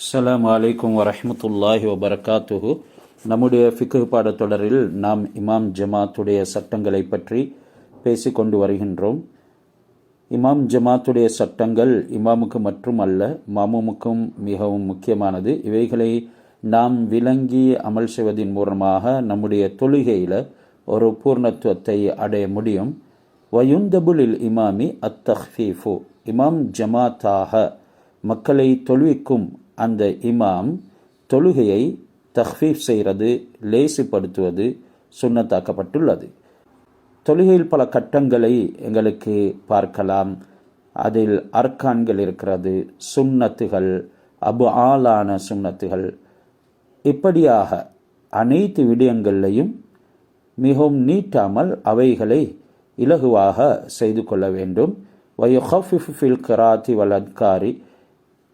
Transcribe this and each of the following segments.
அஸ்லாம் வலைக்கம் வரமத்துல்லாஹி வபரகாத்துஹு நம்முடைய ஃபிக்ஹ் பாடத்தொடரில் நாம் இமாம் ஜமாத்துடைய சட்டங்களை பற்றி பேசிக்கொண்டு வருகின்றோம். இமாம் ஜமாத்துடைய சட்டங்கள் இமாமுக்கு மற்றும் அல்ல மாமுமுக்கும் மிகவும் முக்கியமானது. இவைகளை நாம் விளங்கி அமல் செய்வதன் மூலமாக நம்முடைய தொழுகையில் ஒரு பூர்ணத்துவத்தை அடைய முடியும். வயுந்தபுலில் இமாமி அத்தஹீஃபு இமாம் ஜமாத்தாக மக்களை தொழுவிக்கும் அந்த இமாம் தொழுகையை தஹ்ஃபீஃப் செய்கிறது லேசுப்படுத்துவது சுண்ணத்தாக்கப்பட்டுள்ளது. தொழுகையில் பல கட்டங்களை எங்களுக்கு பார்க்கலாம். அதில் அர்கான்கள் இருக்கிறது சுண்ணத்துகள் அபு ஆளான சுண்ணத்துகள். இப்படியாக அனைத்து விடயங்களையும் மிகவும் நீட்டாமல் அவைகளை இலகுவாக செய்து கொள்ள வேண்டும். வயுஹஃபிஃபில் கராத்தி வலத்காரி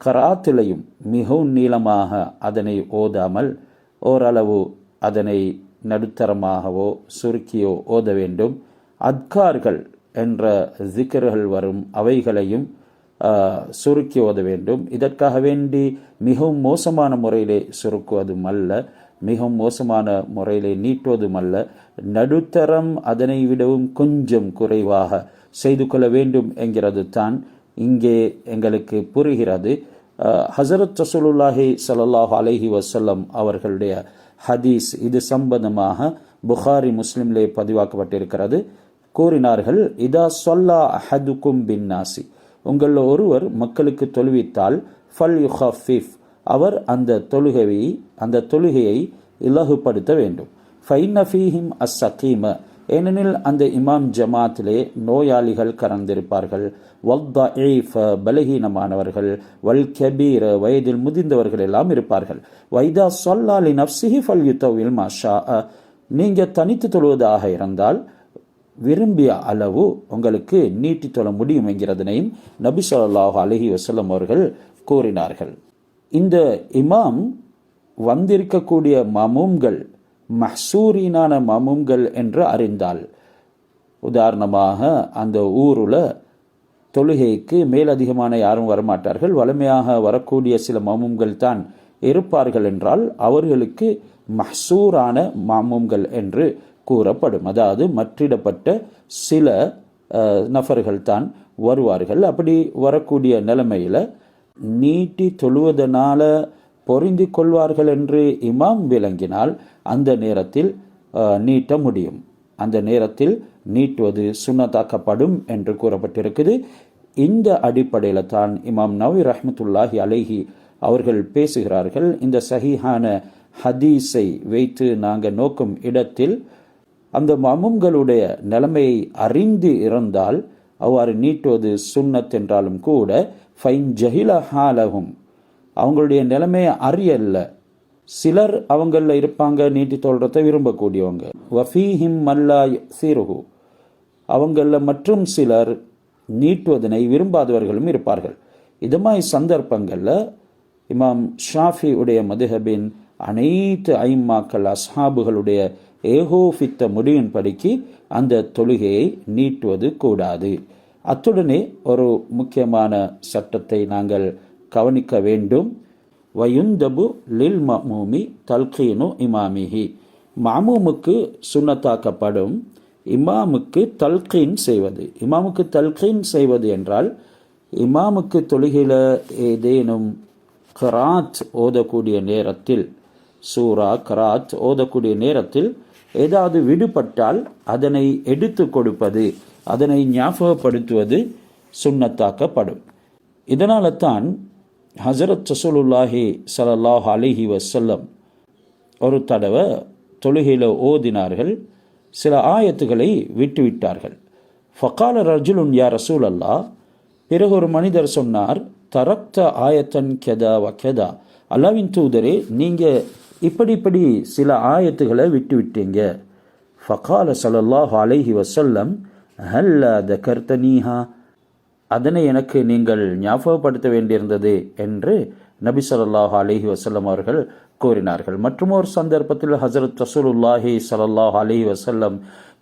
கராத்திலையும் மிகவும் நீளமாக அதனை ஓதாமல் ஓரளவு அதனை நடுத்தரமாகவோ சுருக்கியோ ஓத வேண்டும். அத்கார்கள் என்ற ஜிக்கர்கள் வரும் அவைகளையும் சுருக்கி ஓத வேண்டும். இதற்காக வேண்டி மிகவும் மோசமான முறையிலே சுருக்குவதும் அல்ல மிகவும் மோசமான முறையிலே நீட்டுவதும் அல்ல. நடுத்தரம் அதனை விடவும் கொஞ்சம் குறைவாக செய்து கொள்ள வேண்டும் என்கிறது தான் இங்கே எங்களுக்கு புரிகிறது. ஹசரத் ரசூலுல்லாஹி சல்லாஹூ அலஹி வசல்லம் அவர்களுடைய ஹதீஸ் இது சம்பந்தமாக புகாரி முஸ்லிம்லே பதிவாக்கப்பட்டிருக்கிறது. கூறினார்கள் இதா சொல்லா அஹதுக்கும் பின் நாசி உங்களில் ஒருவர் மக்களுக்கு தொழுவித்தால் ஃபல் யுஹஃபிஃப் அவர் அந்த தொழுகையை அந்த தொழுகையை இலகுப்படுத்த வேண்டும். ஃபைனஃபீஹிம் அஸ் சக்கீம ஏனெனில் அந்த இமாம் ஜமாத்திலே நோயாளிகள் கறந்திருப்பார்கள். வல்தஈஃப பலகீனமானவர்கள் வல் கபீர் வயதில் முதிர்ந்தவர்கள் எல்லாம் இருப்பார்கள். வைதா சொல்லாலி நப்சிஹி ஃபல் யுத்தவில் மாஷா நீங்கள் தனித்து தொழுவதாக இருந்தால் விரும்பிய அளவு உங்களுக்கு நீட்டி தொழ முடியும் என்கிறதனையும் நபி சொல்லாஹு அலஹி வசலம் அவர்கள் கூறினார்கள். இந்த இமாம் வந்திருக்கக்கூடிய மமூம்கள் மஹ்சூரீனான மமூம்கள் என்று அறிந்தால் உதாரணமாக அந்த ஊரில் தொழுகைக்கு மேலதிகமான யாரும் வரமாட்டார்கள். வலிமையாக வரக்கூடிய சில மமூம்கள் தான் இருப்பார்கள் என்றால் அவர்களுக்கு மஹ்சூரான மாமூம்கள் என்று கூறப்படும். அதாவது மற்றிடப்பட்ட சில நபர்கள் தான் வருவார்கள். அப்படி வரக்கூடிய நிலைமையில் நீட்டி தொழுவதனால பொருந்தி கொள்வார்கள் என்று இமாம் விளங்கினால் அந்த நேரத்தில் நீட்ட முடியும். அந்த நேரத்தில் நீட்டுவது சுண்ணத்தாக்கப்படும் என்று கூறப்பட்டிருக்குது. இந்த அடிப்படையில் தான் இமாம் நவி ரஹமத்துல்லாஹி அலைஹி அவர்கள் பேசுகிறார்கள். இந்த சஹிஹான ஹதீஸை வைத்து நாங்கள் நோக்கும் இடத்தில் அந்த மமும்களுடைய நிலைமையை அறிந்து இருந்தால் அவ்வாறு நீட்டுவது சுண்ணத் என்றாலும் கூட ஃபைன் ஜஹில ஹாலகும் அவங்களுடைய நிலைமையை அறியல்ல. சிலர் அவங்களில் இருப்பாங்க நீட்டி தோல்றத விரும்பக்கூடியவங்க. வஃபீஹிம் மல்லா சீருகு அவங்களில் மற்றும் சிலர் நீட்டுவதனை விரும்பாதவர்களும் இருப்பார்கள். இது மாதிரி சந்தர்ப்பங்களில் இமாம் ஷாஃபி உடைய மதுஹபின் அனைத்து ஐம்மாக்கள் அஸ்ஹாபுகளுடைய ஏகோபித்த முடியின்படிக்கு அந்த தொழுகையை நீட்டுவது கூடாது. அத்துடனே ஒரு முக்கியமான சட்டத்தை நாங்கள் கவனிக்க வேண்டும். வயுந்தபு லில் மமூமி தல்கீனு இமாமிஹி. மாமூமுக்கு சுண்ணத்தாக்கப்படும். இமாமுக்கு தல்கீன் செய்வது. இமாமுக்கு தல்கீன் செய்வது என்றால் இமாமுக்கு தொழுகையில் ஏதேனும் கராத் ஓதக்கூடிய நேரத்தில் சூரா கராத் ஓதக்கூடிய நேரத்தில் ஏதாவது விடுபட்டால் அதனை எடுத்து கொடுப்பது அதனை ஞாபகப்படுத்துவது சுண்ணத்தாக்கப்படும். இதனால தான் ஹசரத் சசூலுல்லாஹி சலல்லாஹ் அலிஹி வசல்லம் ஒரு தடவை தொழுகையில் ஓதினார்கள். சில ஆயத்துகளை விட்டுவிட்டார்கள். ஃபகால ரஜுலுன் யா ரசூல் அல்லா பிறகு ஒரு மனிதர் சொன்னார் தரக்த ஆயத்தன் கெதா வ கெதா. அல்லாவின் தூதரே நீங்கள் இப்படி இப்படி சில ஆயத்துகளை விட்டு விட்டீங்க ஃபகால சலல்லாஹ் அலைஹி வசல்லம் ஹல்ல த கர்த்தனீஹா அதனை எனக்கு நீங்கள் ஞாபகப்படுத்த வேண்டியிருந்தது என்று நபி சொல்லாஹ் அலிஹி வசல்லம் அவர்கள் கூறினார்கள். மற்றும் ஒரு சந்தர்ப்பத்தில் ஹசரத் ரசூலுல்லாஹி சல்லாஹ் அலிஹி வசல்லம்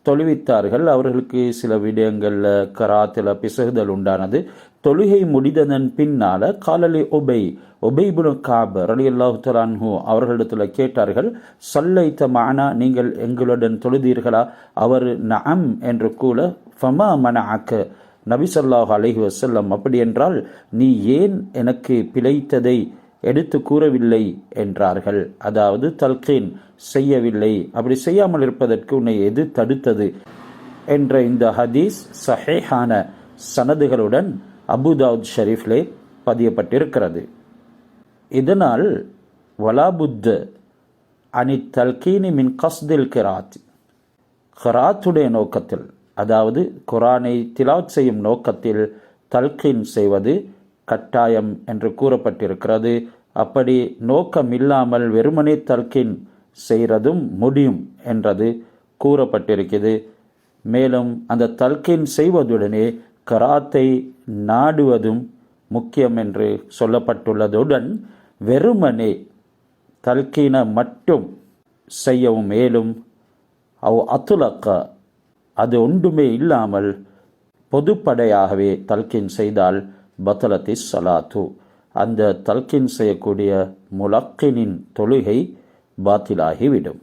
தொழுவித்தார்கள். அவர்களுக்கு சில விடயங்களில் கராத்தில் பிசகுதல் உண்டானது. தொழுகை முடிந்ததன் பின்னால காலலி ஒபை ஒபைபுன காப் ரலி அல்லாஹு அவர்களிடத்தில் கேட்டார்கள் சல்லைத்த மானா நீங்கள் எங்களுடன் தொழுதீர்களா? அவர் நம் என்று கூல ஃபமா மன ஆக்க நபிசல்லாஹ் அலஹி வசல்லம் அப்படி என்றால் நீ ஏன் எனக்கு பிழைத்ததை எடுத்து கூறவில்லை? என்றார்கள். அதாவது தல்கீன் செய்யவில்லை. அப்படி செய்யாமல் இருப்பதற்கு உன்னை எது தடுத்தது? என்ற இந்த ஹதீஸ் சஹேஹான சனதுகளுடன் அபுதாவுத் ஷரீஃப்லே பதியப்பட்டிருக்கிறது. இதனால் வலாபுத்த அனி தல்கீனி மின் கஸ்தில் கிராத். கராத்துடைய நோக்கத்தில் அதாவது குரானை திலாத் செய்யும் நோக்கத்தில் தல்கின் செய்வது கட்டாயம் என்று கூறப்பட்டிருக்கிறது. அப்படி நோக்கம் இல்லாமல் வெறுமனே தல்கின் செய்கிறதும் முடியும் என்றது கூறப்பட்டிருக்கிறது. மேலும் அந்த தல்கின் செய்வதுடனே கராத்தை நாடுவதும் முக்கியம் என்று சொல்லப்பட்டுள்ளதுடன் வெறுமனே தல்கீன மட்டும் செய்யவும் மேலும் அவ் அத்துலக்கா அது ஒன்றுமே இல்லாமல் பொதுப்படையாகவே தல்கின் செய்தால் பத்தலத்தி சலாத்து அந்த தல்கின் செய்யக்கூடிய முலக்கினின் தொழுகை பாத்திலாகிவிடும்.